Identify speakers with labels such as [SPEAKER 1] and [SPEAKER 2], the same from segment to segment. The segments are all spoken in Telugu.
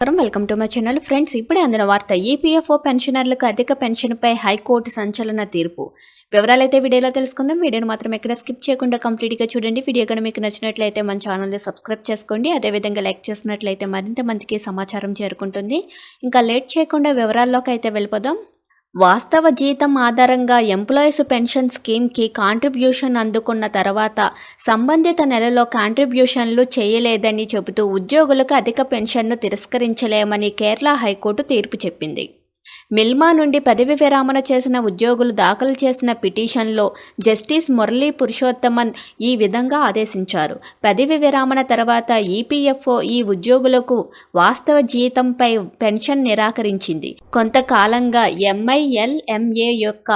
[SPEAKER 1] నమస్కారం. Welcome to my channel friends ఇప్పుడే అందిన వార్త ఈపీఎఫ్ఓ పెన్షనర్లకు అధిక పెన్షన్పై హైకోర్టు సంచలన తీర్పు. వివరాలైతే వీడియోలో తెలుసుకుందాం. వీడియోని మాత్రం ఎక్కడ స్కిప్ చేయకుండా కంప్లీట్గా చూడండి. వీడియో కనుక మీకు నచ్చినట్లయితే మన ఛానల్ని సబ్స్క్రైబ్ చేసుకోండి. అదేవిధంగా లైక్ చేసినట్లయితే మరింత మందికి సమాచారం చేరుకుంటుంది. ఇంకా లేట్ చేయకుండా వివరాల్లోకి అయితే వెళ్ళిపోదాం. వాస్తవ జీతం ఆధారంగా ఎంప్లాయీస్ పెన్షన్ స్కీమ్కి కాంట్రిబ్యూషన్ అందుకున్న తర్వాత సంబంధిత నెలలో కాంట్రిబ్యూషన్లు చేయలేదని చెబుతూ ఉద్యోగులకు అధిక పెన్షన్ను తిరస్కరించలేమని కేరళ హైకోర్టు తీర్పు చెప్పింది. మిల్మా నుండి పదవి విరామణ చేసిన ఉద్యోగులు దాఖలు చేసిన పిటిషన్లో జస్టిస్ మురళీ పురుషోత్తమన్ ఈ విధంగా ఆదేశించారు. పదవి విరామణ తర్వాత ఈపీఎఫ్ఓ ఈ ఉద్యోగులకు వాస్తవ జీతంపై పెన్షన్ నిరాకరించింది. కొంతకాలంగా ఎంఐఎల్ఎంఏ యొక్క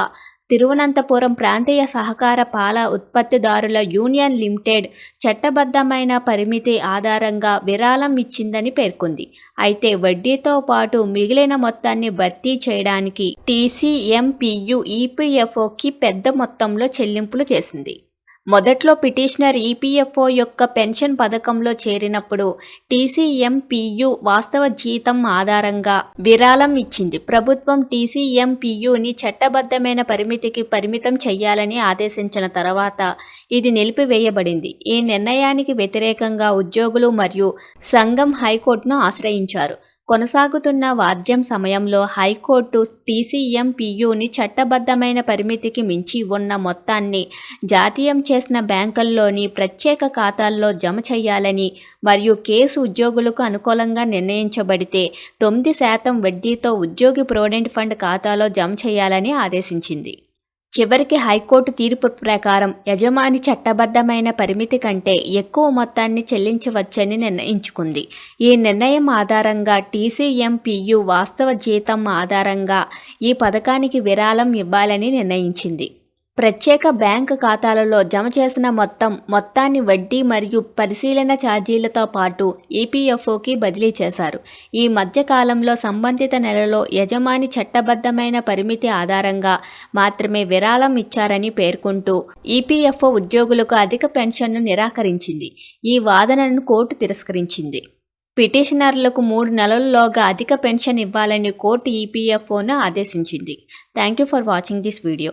[SPEAKER 1] తిరువనంతపురం ప్రాంతీయ సహకార పాల ఉత్పత్తిదారుల యూనియన్ లిమిటెడ్ చట్టబద్ధమైన పరిమితి ఆధారంగా విరాళం ఇచ్చిందని పేర్కొంది. అయితే వడ్డీతో పాటు మిగిలిన మొత్తాన్ని భర్తీ చేయడానికి టీసీఎంపియు ఈపీఎఫ్ఓకి పెద్ద మొత్తంలో చెల్లింపులు చేసింది. మొదట్లో పిటిషనర్ ఈపీఎఫ్ఓ యొక్క పెన్షన్ పథకంలో చేరినప్పుడు టీసీఎంపియు వాస్తవ జీతం ఆధారంగా విరాళం ఇచ్చింది. ప్రభుత్వం టీసీఎంపియుని చట్టబద్ధమైన పరిమితికి పరిమితం చేయాలని ఆదేశించిన తర్వాత ఇది నిలిపివేయబడింది. ఈ నిర్ణయానికి వ్యతిరేకంగా ఉద్యోగులు మరియు సంఘం హైకోర్టును ఆశ్రయించారు. కొనసాగుతున్న వాద్యం సమయంలో హైకోర్టు టీసీఎంపియుని చట్టబద్ధమైన పరిమితికి మించి ఉన్న మొత్తాన్ని జాతీయం చేసిన బ్యాంకుల్లోని ప్రత్యేక ఖాతాల్లో జమ చేయాలని మరియు కేసు ఉద్యోగులకు అనుకూలంగా నిర్ణయించబడితే తొమ్మిది శాతం వడ్డీతో ఉద్యోగి ప్రొవిడెంట్ ఫండ్ ఖాతాలో జమ చేయాలని ఆదేశించింది. చివరికి హైకోర్టు తీర్పు ప్రకారం యజమాని చట్టబద్ధమైన పరిమితి కంటే ఎక్కువ మొత్తాన్ని చెల్లించవచ్చని నిర్ణయించుకుంది. ఈ నిర్ణయం ఆధారంగా టీసీఎంపీయు వాస్తవ జీతం ఆధారంగా ఈ పథకానికి విరాళం ఇవ్వాలని నిర్ణయించింది. ప్రత్యేక బ్యాంకు ఖాతాలలో జమ చేసిన మొత్తం మొత్తాన్ని వడ్డీ మరియు పరిశీలన ఛార్జీలతో పాటు ఈపీఎఫ్ఓకి బదిలీ చేశారు. ఈ మధ్యకాలంలో సంబంధిత నెలలో యజమాని చట్టబద్ధమైన పరిమితి ఆధారంగా మాత్రమే విరాళం ఇచ్చారని పేర్కొంటూ ఈపీఎఫ్ఓ ఉద్యోగులకు అధిక పెన్షన్ను నిరాకరించింది. ఈ వాదనను కోర్టు తిరస్కరించింది. పిటిషనర్లకు మూడు నెలల్లోగా అధిక పెన్షన్ ఇవ్వాలని కోర్టు ఈపీఎఫ్ఓను ఆదేశించింది. Thank you for watching this video.